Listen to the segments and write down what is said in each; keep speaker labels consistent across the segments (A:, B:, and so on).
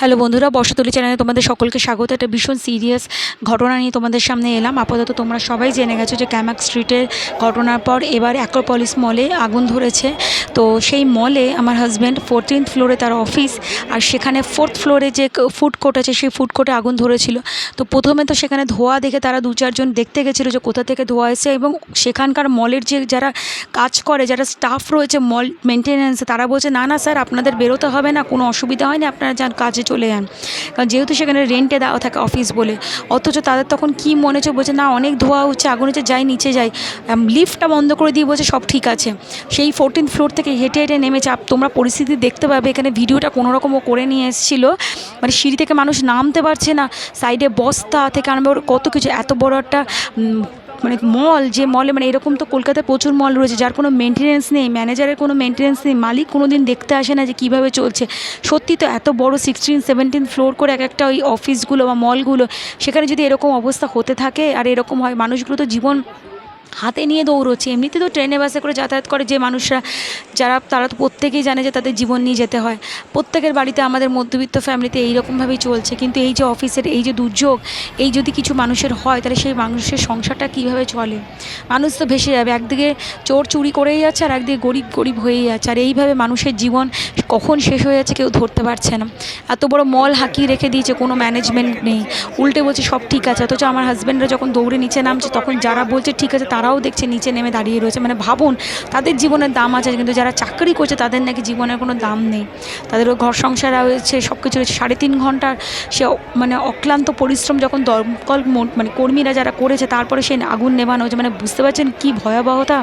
A: Hello বন্ধুরা, বর্ষতলী চ্যানেলে তোমাদের সকলকে স্বাগত। একটা ভীষণ সিরিয়াস ঘটনা নিয়ে তোমাদের সামনে এলাম। আপাতত তোমরা সবাই জেনে গেছো যে ক্যামাক স্ট্রিটের ঘটনার পর এবার অ্যাক্রোপলিস মলে আগুন ধরেছে। তো সেই মলে আমার হাজব্যান্ড ফোরটিন্থ ফ্লোরে তার অফিস আর সেখানে ফোর্থ ফ্লোরে যে ফুড কোর্ট আছে সেই ফুড কোর্টে আগুন ধরেছিল। তো প্রথমে তো সেখানে ধোঁয়া দেখে তারা দু চারজন দেখতে গেছিল যে কোথা থেকে ধোঁয়া এসে এবং সেখানকার মলের যে যারা কাজ করে, যারা স্টাফ রয়েছে মল মেনটেন্যান্সে তারা বলছে, না না স্যার আপনাদের বেরোতে হবে না, কোনো অসুবিধা হয়নি, আপনারা যান কাজে চলে যান। কারণ যেহেতু সেখানে রেন্টে দেওয়া থাকে অফিস বলে, অথচ তাদের তখন কি মনে হচ্ছে বলছে, না, অনেক ধোয়া হচ্ছে, আগুন হচ্ছে যাই, নিচে যাই। লিফটটা বন্ধ করে দিয়ে বলছে, সব ঠিক আছে। সেই ফোরটিন ফ্লোর থেকে হেঁটে হেঁটে নেমেছে। তোমরা পরিস্থিতি দেখতে পাবে, এখানে ভিডিওটা কোনো রকম ও করে নিয়ে এসেছিল। মানে সিঁড়ি থেকে মানুষ নামতে পারছে না সাইডে বস্তা থেকে করে কত কিছু, এত বড় একটা মানে মল যে মলে মানে এরকম তো কলকাতায় প্রচুর মল রয়েছে, যার কোনো মেনটেনেন্স নেই ম্যানেজারের কোনো মেনটেনেন্স নেই, মালিক কোনো দিন দেখতে আসে না যে কীভাবে চলছে। সত্যি তো এত বড় সিক্সটিন সেভেন্টিন ফ্লোর করে এক একটা ওই অফিসগুলো বা মলগুলো সেখানে যদি এরকম অবস্থা হতে থাকে, আর এরকম হয়, মানুষগুলো তো জীবন হাতে নিয়ে দৌড়চ্ছে। এমনিতে তো ট্রেনে বাসে করে যাতায়াত করে যে মানুষরা, যারা, তারা তো প্রত্যেকেই জানে যে তাদের জীবন নিয়ে যেতে হয়। প্রত্যেকের বাড়িতে আমাদের মধ্যবিত্ত ফ্যামিলিতে এইরকমভাবেই চলছে। কিন্তু এই যে অফিসের এই যে দুর্যোগ, এই যদি কিছু মানুষের হয়, তাহলে সেই মানুষের সংসারটা কীভাবে চলে? মানুষ তো ভেসে যাবে। একদিকে চোর চুরি করেই যাচ্ছে আর একদিকে গরিব গরিব হয়েই যাচ্ছে। আর এইভাবে মানুষের জীবন কখন শেষ হয়ে যাচ্ছে কেউ ধরতে পারছে না। এত বড় মল হাঁকিয়ে রেখে দিয়েছে, কোনো ম্যানেজমেন্ট নেই। উল্টে বলছে, সব ঠিক আছে। অথচ আমার হাজব্যান্ডরা যখন দৌড়ে নিচে নামছে, তখন যারা বলছে, ঠিক আছে, তারাও দেখছে নিচে নেমে দাঁড়িয়ে রয়েছে। মানে ভাবুন, তাদের জীবনের দাম আছে, কিন্তু যারা চাকরি করছে, তাদের নাকি জীবনের কোনো দাম নেই। তাদেরও ঘর সংসার রয়েছে সব কিছু রয়েছে। সাড়ে তিন ঘণ্টার সে মানে অক্লান্ত পরিশ্রম যখন দমকল মানে কর্মীরা যারা করেছে, তারপরে সেই আগুন নেভানো হয়েছে মানে বুঝতে পারছেন কী ভয়াবহতা?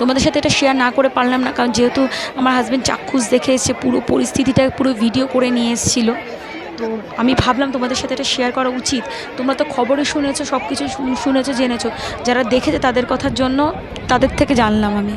A: তোমাদের সাথে এটা শেয়ার না করে পারলাম না, কারণ যেহেতু আমার হাজব্যান্ড চাক্ষুষ দেখে এসছে, পুরো পরিস্থিতিটা পুরো ভিডিও করে নিয়ে এসেছিল। তো আমি ভাবলাম তোমাদের সাথে এটা শেয়ার করা উচিত। তোমরা তো খবরে শুনেছো সব কিছু শুনেছো, জেনেছো। যারা দেখেছে তাদের কথার জন্য তাদের থেকে জানলাম আমি।